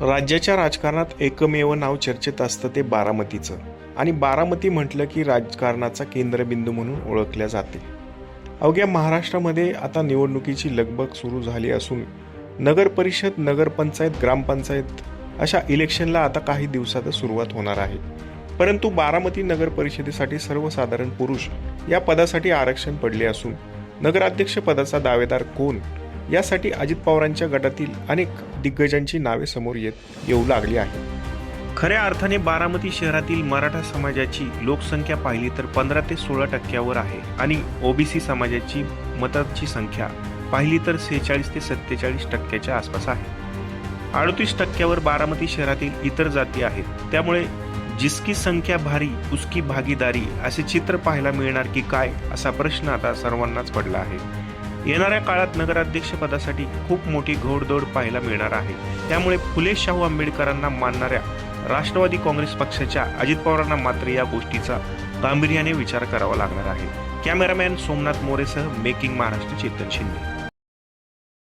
राज्याच्या राजकारणात एकमेव नाव चर्चेत असतं ते बारामतीचं. आणि बारामती म्हटलं की राजकारणाचा केंद्रबिंदू म्हणून ओळखल्या जाते. अवघ्या महाराष्ट्रामध्ये आता निवडणुकीची लगबग सुरू झाली असून नगरपरिषद नगरपंचायत ग्रामपंचायत अशा इलेक्शनला आता काही दिवसातच सुरुवात होणार आहे. परंतु बारामती नगर परिषदेसाठी सर्वसाधारण पुरुष या पदासाठी आरक्षण पडले असून नगराध्यक्ष पदाचा दावेदार कोण? यासाठी अजित पवारांच्या गटातील अनेक दिग्गजांची नावे समोर येत येऊ लागली आहे खऱ्या अर्थाने बारामती शहरातील मराठा समाजाची लोकसंख्या पाहिली तर पंधरा ते सोळा टक्क्यावर आहे आणि ओबीसी समाजाची मताची संख्या पाहिली तर सेहेचाळीस ते सत्तेचाळीस टक्क्याच्या आसपास आहे. अडतीस टक्क्यावर बारामती शहरातील इतर जाती आहेत. त्यामुळे जिसकी संख्या भारी उसकी भागीदारी असे चित्र पाहायला मिळणार की काय असा प्रश्न आता सर्वांनाच पडला आहे. येणाऱ्या काळात नगराध्यक्ष पदासाठी खूप मोठी घोडदौड पाहायला मिळणार आहे. त्यामुळे फुले शाहू आंबेडकरांना मानणाऱ्या राष्ट्रवादी काँग्रेस पक्षाच्या अजित पवारांना मात्र या गोष्टीचा गांभीर्याने विचार करावा लागणार आहे. कॅमेरामॅन सोमनाथ मोरेसह मेकिंग महाराष्ट्र चेतन शिंदे.